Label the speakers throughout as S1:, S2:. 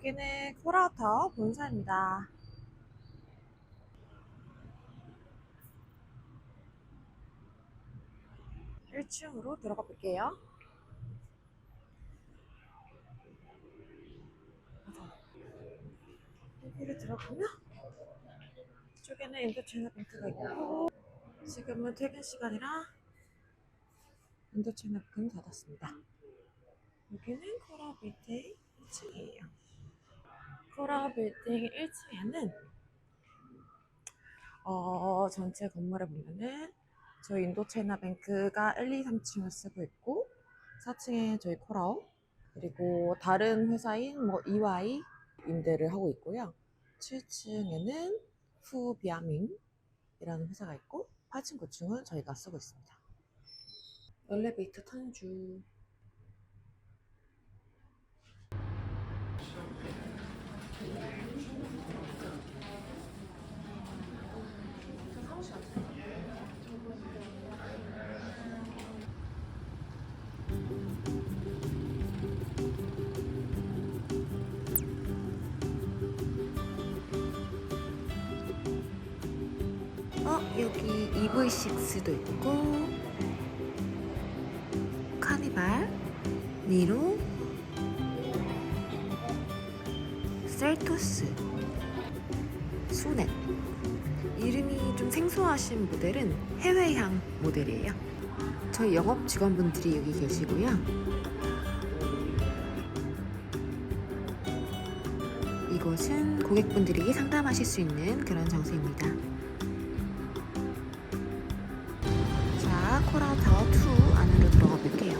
S1: 여기는 코라우터 본사입니다. 1층으로 들어가 볼게요. 여기를 들어가면 이쪽에는 인도차이나 뱅크가 있고 지금은 퇴근 시간이라 인도차이나 뱅크는 닫았습니다. 여기는 코라 빌딩 1층이에요. 코라 빌딩 1층에는 어, 전체 건물에 보면은 저희 인도차이나 뱅크가 1, 2, 3층을 쓰고 있고 4층에 저희 코라오 그리고 다른 회사인 뭐 EY 임대를 하고 있고요. 7층에는 후비아밍이라는 회사가 있고 8층, 9층은 저희가 쓰고 있습니다. 엘리베이터 타는 어, 여기 EV6도 있고, 카니발, 니로, 셀토스, 소넷. 이름이 좀 생소하신 모델은 해외향 모델이에요. 저희 영업 직원분들이 여기 계시고요. 이곳은 고객분들이 상담하실 수 있는 그런 장소입니다. 코라 타워 2 안으로 들어가 볼게요.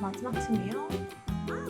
S1: 마지막 층이요. 아,